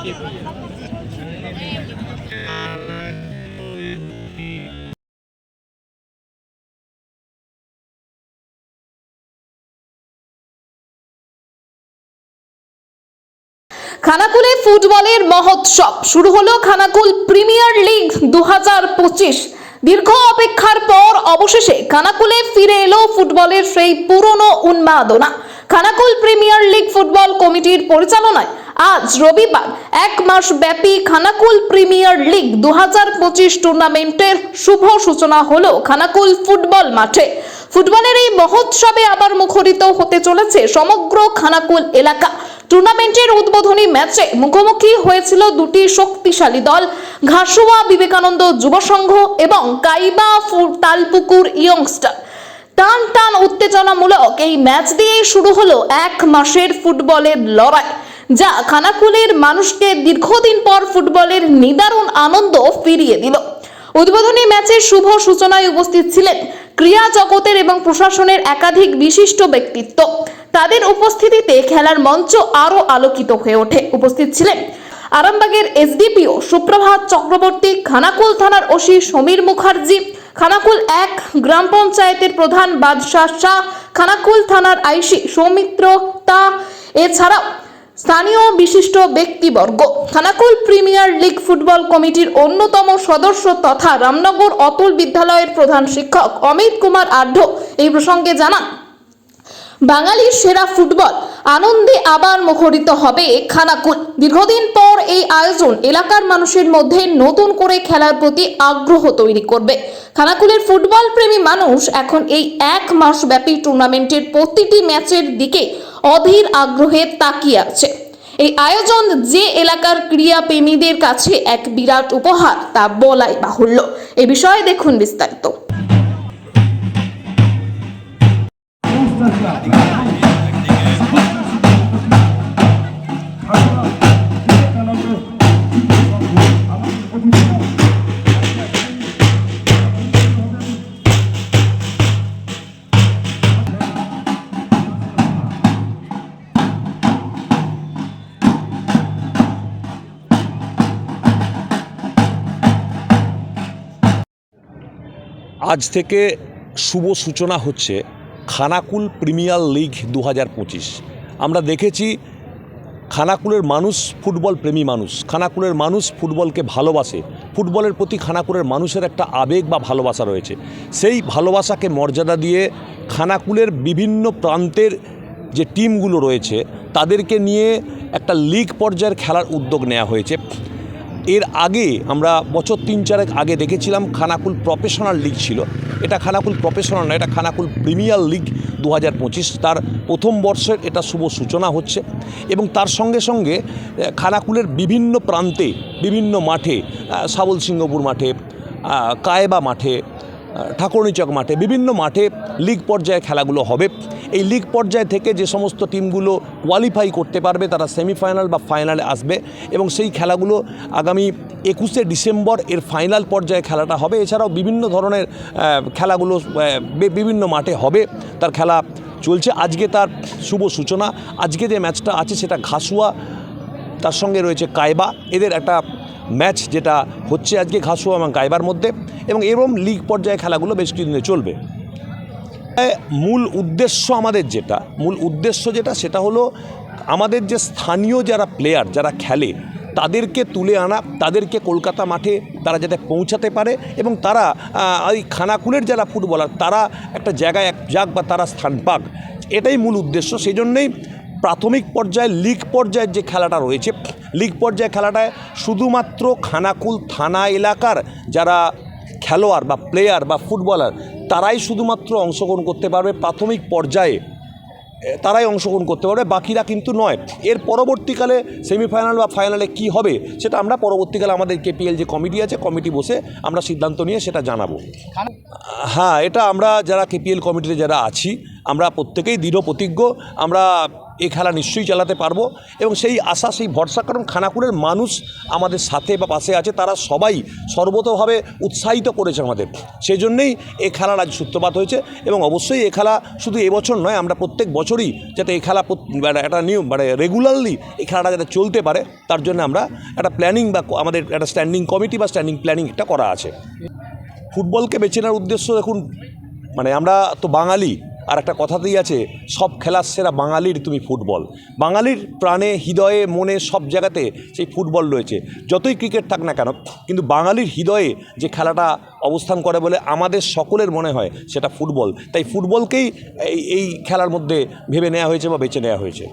খানাকুলে ফুটবলের মহোৎসব। শুরু হলো খানাকুল প্রিমিয়ার লিগ দু দীর্ঘ অপেক্ষার পর অবশেষে খানাকুলে ফিরে এলো ফুটবলের সেই পুরনো উন্মাদনা। খানাকুল প্রিমিয়ার লিগ ফুটবল কমিটির পরিচালনায় আজ রবিবার এক মাস ব্যাপী খানাকুল প্রিমিয়ার লিগ দুহাজার পঁচিশ টুর্নামেন্টের শুভ সূচনা হলো খানাকুল ফুটবল মাঠে। ফুটবলের এই মহোৎসবে আবার মুখরিত হতে চলেছে সমগ্র খানাকুল এলাকা। টুর্নামেন্টের উদ্বোধনী ম্যাচে মুখোমুখি হয়েছিল দুটি শক্তিশালী দল, ঘাসুয়া বিবেকানন্দ যুব সংঘ এবং কাইবা তালপুকুর ইয়ংস্টার। টান টান উত্তেজনামূলক এই ম্যাচ দিয়েই শুরু হলো এক মাসের ফুটবলের লড়াই। যা খানাকুলের মানুষকে দীর্ঘদিন পর ফুটবলের নিদারুণ আনন্দ ফিরিয়ে দিল। উদ্বোধনী ম্যাচের শুভ সূচনায় উপস্থিত ছিলেন ক্রীড়া জগতের এবং প্রশাসনের একাধিক বিশিষ্ট ব্যক্তিত্ব। তাদের উপস্থিতিতে খেলার মঞ্চ আরও আলোকিত হয়ে ওঠে। উপস্থিত ছিলেন আরামবাগের এসডিপিও সুপ্রভাত চক্রবর্তী, খানাকুল থানার ওসি সমীর মুখার্জি, খানাকুল এক গ্রাম পঞ্চায়েতের প্রধান বাদশাহ শাহ, খানাকুল থানার আইসি সৌমিত্র তা। এছাড়াও স্থানীয় বিশিষ্ট ব্যক্তিবর্গ। থানাকুল প্রিমিয়ার লিগ ফুটবল কমিটির অন্যতম সদস্য তথা রামনগর অতুল বিদ্যালয়ের প্রধান শিক্ষক অমিত কুমার আঢ্য এই প্রসঙ্গে জানান, বাঙালির সেরা ফুটবল আনন্দে আবার মুখরিত হবে খানাকুল। দীর্ঘদিন পর এই আয়োজন এলাকার মানুষের মধ্যে নতুন করে খেলার প্রতি আগ্রহ তৈরি করবে। খানাকুলের ফুটবল প্রেমী মানুষ এখন এই এক মাস ব্যাপী টুর্নামেন্টের প্রতিটি ম্যাচের দিকে অধীর আগ্রহে তাকিয়ে আছে। এই আয়োজন যে এলাকার ক্রিয়া প্রেমীদের কাছে এক বিরাট উপহার, তা বলাই বাহুল্য। এ বিষয়ে দেখুন বিস্তারিত। আজ থেকে শুভ সূচনা হচ্ছে খানাকুল প্রিমিয়ার লিগ দু হাজার পঁচিশ। আমরা দেখেছি খানাকুলের মানুষ ফুটবল প্রেমী মানুষ। খানাকুলের মানুষ ফুটবলকে ভালোবাসে। ফুটবলের প্রতি খানাকুলের মানুষের একটা আবেগ বা ভালোবাসা রয়েছে। সেই ভালোবাসাকে মর্যাদা দিয়ে খানাকুলের বিভিন্ন প্রান্তের যে টিমগুলো রয়েছে, তাদেরকে নিয়ে একটা লিগ পর্যায়ের খেলার উদ্যোগ নেওয়া হয়েছে। এর আগে আমরা বছর তিন চারেক আগে দেখেছিলাম খানাকুল প্রফেশনাল লিগ ছিল। এটা খানাকুল প্রফেশনাল নয়, এটা খানাকুল প্রিমিয়ার লিগ দু হাজার পঁচিশ। তার প্রথম বর্ষের এটা শুভ সূচনা হচ্ছে এবং তার সঙ্গে সঙ্গে খানাকুলের বিভিন্ন প্রান্তে, বিভিন্ন মাঠে সাবল সিংহপুর মাঠে কায়েবা মাঠে ঠাকুরনিচক মাঠে, বিভিন্ন মাঠে লিগ পর্যায়ে খেলাগুলো হবে। এই লিগ পর্যায় থেকে যে সমস্ত টিমগুলো কোয়ালিফাই করতে পারবে, তারা সেমিফাইনাল বা ফাইনালে আসবে এবং সেই খেলাগুলো আগামী একুশে ডিসেম্বর এর ফাইনাল পর্যায়ে খেলাটা হবে। এছাড়াও বিভিন্ন ধরনের খেলাগুলো বিভিন্ন মাঠে হবে। তার খেলা চলছে। আজকে তার শুভ সূচনা। আজকে যে ম্যাচটা আছে সেটা ঘাসুয়া, তার সঙ্গে রয়েছে কায়বা। এদের একটা ম্যাচ যেটা হচ্ছে আজকে ঘাসুয়া এবং কায়বার মধ্যে এবং এরম লিগ পর্যায়ে খেলাগুলো বেশ কিছুদিনে চলবে। মূল উদ্দেশ্য আমাদের যেটা, মূল উদ্দেশ্য যেটা, সেটা হলো আমাদের যে স্থানীয় যারা প্লেয়ার যারা খেলে, তাদেরকে তুলে আনা, তাদেরকে কলকাতা মাঠে তারা যাতে পৌঁছাতে পারে এবং তারা ওই খানাকুলের যারা ফুটবলার তারা একটা জায়গায় এক যাক বা তারা স্থান পাক, এটাই মূল উদ্দেশ্য। সেই জন্যেই প্রাথমিক পর্যায়ে, লিগ পর্যায়ের যে খেলাটা রয়েছে, লিগ পর্যায়ে খেলাটায় শুধুমাত্র খানাকুল থানা এলাকার যারা খেলোয়াড় বা প্লেয়ার বা ফুটবলার তারাই শুধুমাত্র অংশগ্রহণ করতে পারবে প্রাথমিক পর্যায়ে। তারাই অংশগ্রহণ করতে পারবে বাকিরা কিন্তু নয়। এর পরবর্তীকালে সেমিফাইনাল বা ফাইনালে কি হবে সেটা আমরা পরবর্তীকালে আমাদের কেপিএল যে কমিটি আছে কমিটি বসে আমরা সিদ্ধান্ত নিয়ে সেটা জানাব। হ্যাঁ এটা আমরা যারা কেপিএল কমিটিতে যারা আছি আমরা প্রত্যেকেই দৃঢ় প্রতিজ্ঞ, আমরা এই খেলা নিশ্চয়ই চালাতে পারব এবং সেই আশা, সেই ভরসা, কারণ খানাকুলের মানুষ আমাদের সাথে বা পাশে আছে, তারা সবাই সর্বতভাবে উৎসাহিত করেছে আমাদের। সেই জন্যেই এ খেলার আজ সূত্রপাত হয়েছে এবং অবশ্যই এ খেলা শুধু এবছর নয়, আমরা প্রত্যেক বছরই যাতে এই খেলা মানে একটা নিয়ম মানে রেগুলারলি এই খেলাটা যাতে চলতে পারে, তার জন্য আমরা একটা প্ল্যানিং বা আমাদের একটা স্ট্যান্ডিং কমিটি বা স্ট্যান্ডিং প্ল্যানিং একটা করা আছে। ফুটবলকে বেছে নেওয়ার উদ্দেশ্য দেখুন মানে আমরা তো বাঙালি আর একটা কথাতেই আছে, সব খেলার সেরা বাঙালির তুমি ফুটবল। বাঙালির প্রাণে, হৃদয়ে, মনে সব জায়গাতে সেই ফুটবল রয়েছে। যতই ক্রিকেট থাক না কেন, কিন্তু বাঙালির হৃদয়ে যে খেলাটা অবস্থান করে বলে আমাদের সকলের মনে হয় সেটা ফুটবল। তাই ফুটবলকেই এই এই খেলার মধ্যে ভেবে নেওয়া হয়েছে বা বেছে নেওয়া হয়েছে।